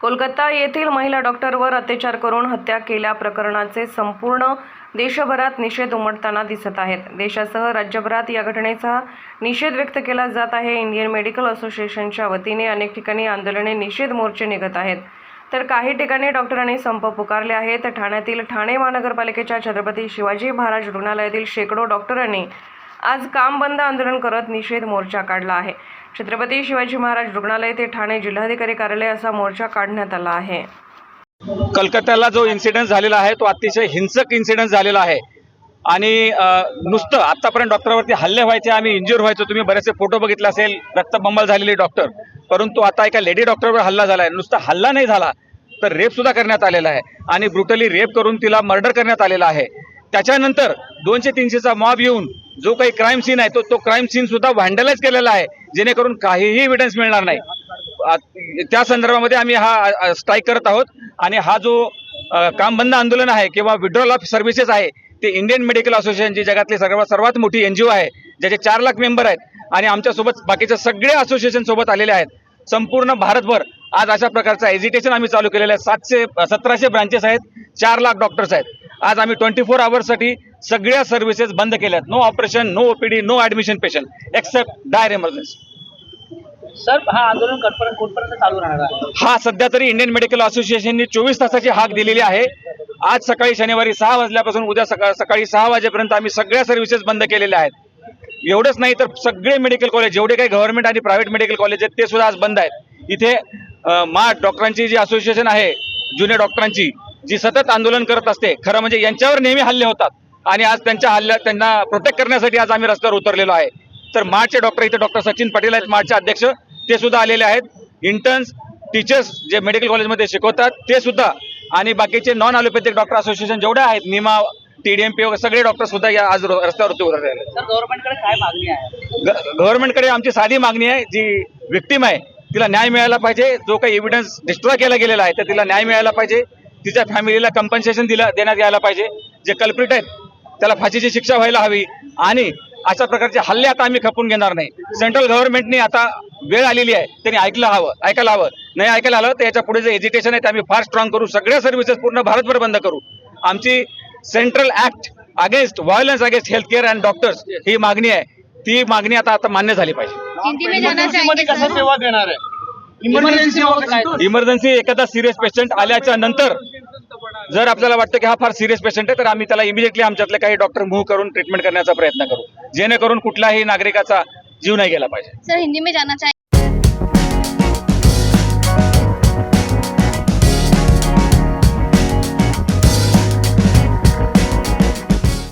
कोलकाता येथील महिला डॉक्टरवर अत्याचार करून हत्या केल्या प्रकरणाचे संपूर्ण देशभरात निषेध उमटताना दिसत आहेत. देशासह राज्यभरात या घटनेचा निषेध व्यक्त केला जात आहे. इंडियन मेडिकल असोसिएशनच्या वतीने अनेक ठिकाणी आंदोलने निषेध मोर्चे निघत आहेत. तर काही ठिकाणी डॉक्टरांनी संप पुकारले आहेत. ठाण्यातील ठाणे महानगरपालिकेच्या छत्रपती शिवाजी महाराज रुग्णालयातील शेकडो डॉक्टरांनी आज काम बंद आंदोलन करत निषेध मोर्चा काढला आहे. छत्रपती शिवाजी महाराज रुग्णालय ते ठाणे जिल्हाधिकारी कार्यालय असा मोर्चा काढण्यात आला आहे. कलकत्त्याला जो इन्सिडेंट झालेला आहे तो अतिशय हिंसक इन्सिडेंट झालेला आहे. आणि नुसतं आतापर्यंत डॉक्टरवरती हल्ले व्हायचे आम्ही इंज्युअर व्हायचो. तुम्ही बरेचसे फोटो बघितले असेल रक्तबंबाल झालेले डॉक्टर. परंतु आता एका लेडी डॉक्टरवर हल्ला झाला आहे. नुसता हल्ला नाही झाला तर रेप सुद्धा करण्यात आलेला आहे. आणि ब्रुटली रेप करून तिला मर्डर करण्यात आलेला आहे. त्याच्यानंतर दोनशे तीनशेचा मॉब येऊन जो काही क्राईम सीन आहे तो तो क्राईम सीन सुद्धा व्हँडलाइज केलेला आहे जेणेकरून काहीही एव्हिडन्स मिळणार नाही. त्या संदर्भामध्ये आम्ही हा स्ट्राईक करत आहोत. आणि हा जो काम बंद आंदोलन आहे किंवा विड्रॉल ऑफ सर्व्हिसेस आहे ते इंडियन मेडिकल असोसिएशन जी जगातली सर्वात सर्वात मोठी एनजीओ आहे ज्याचे चार लाख मेंबर आहेत. आणि आमच्यासोबत बाकीचे सगळे असोसिएशन सोबत आलेले आहेत. संपूर्ण भारतभर आज अशा प्रकारचं एज्युकेशन आम्ही चालू केलेलं आहे. सातशे सतराशे ब्रांचेस आहेत चार लाख डॉक्टर्स आहेत. आज आम्ही ट्वेंटी फोर आवर्ससाठी सगळ्या सर्व्हिसेस बंद केल्या आहेत no operation no OPD no admission patient except dire emergency sir हा आंदोलन कुठपर्यंत चालू राहणार आहे? हा सध्या तरी इंडियन मेडिकल असोसिएशनने चोवीस तासाची हाक दिलेली आहे. आज सकाळी शनिवारी सहा वाजल्यापासून उद्या सकाळ सकाळी सहा वाजेपर्यंत आम्ही सगळ्या सर्व्हिसेस बंद केलेल्या आहेत. एवढंच नाही तर सगळे मेडिकल कॉलेज जेवढे काही गव्हर्नमेंट आणि प्रायव्हेट मेडिकल कॉलेज आहेत ते सुद्धा आज बंद आहेत. इथे मा डॉक्टरांची जी असोसिएशन आहे जुनियर डॉक्टरांची जी सतत आंदोलन करत असते खरं म्हणजे यांच्यावर नेहमी हल्ले होतात. आणि आज त्यांच्या हल्ल्या त्यांना प्रोटेक्ट करण्यासाठी आज आम्ही रस्त्यावर उतरलेलो आहे. तर मार्चचे डॉक्टर इथे डॉक्टर सचिन पाटील आहेत मार्चचे अध्यक्ष ते सुद्धा आलेले आहेत. इंटर्न्स टीचर्स जे मेडिकल कॉलेजमध्ये शिकवतात ते सुद्धा. आणि बाकीचे नॉन ॲलोपॅथिक डॉक्टर असोसिएशन जेवढे आहेत निमा टीडीएमपी वगैरे सगळे डॉक्टर सुद्धा या आज रो- रस्त्यावरती उतरले आहेत गव्हर्नमेंटकडे काय मागणी आहे? गव्हर्नमेंटकडे आमची साधी मागणी आहे जी विक्टीम आहे. तिला न्याय मिळायला पाहिजे जो काही एव्हिडन्स डिस्ट्रॉय केला गेलेला आहे तर तिला न्याय मिळायला पाहिजे. तिच्या फॅमिलीला कंपन्सेशन दिला देण्यात यायला पाहिजे. जे कल्प्रिट आहेत त्याला फाशीची शिक्षा व्हायला हवी. आणि अशा प्रकारचे हल्ले आता आम्ही खपून घेणार नाही. सेंट्रल गव्हर्नमेंटने आता वेळ आलेली आहे. त्यांनी ऐकलं हवं ऐकायला हवं. नाही ऐकायला आलं तर याच्यापुढे जे एज्युकेशन आहे ते आम्ही फार स्ट्रॉंग करू. सगळ्या सर्व्हिसेस पूर्ण भारतभर बंद करू. आमची central act against violence against health care and doctors ही मागणी आहे. ती मागणी आता आता मान्य झाली पाहिजे. हिंदी में जाना Emergency चाहेंगे मध्ये कसं सर. सेवा देणार आहे? इमर्जन्सी सेवा काय? इमर्जन्सी एखादा सिरियस पेशंट आल्याच्यानंतर जर आपल्याला वाटतं की हा फार सिरियस पेशंट आहे तर आम्ही त्याला इमिजिएटली आमच्यातले काही डॉक्टर मूव्ह करून ट्रीटमेंट करण्याचा प्रयत्न करू. जेणेकरून कुठलाही नागरिकाचा जीव नाही गेला पाहिजे. सर हिंदी में जाना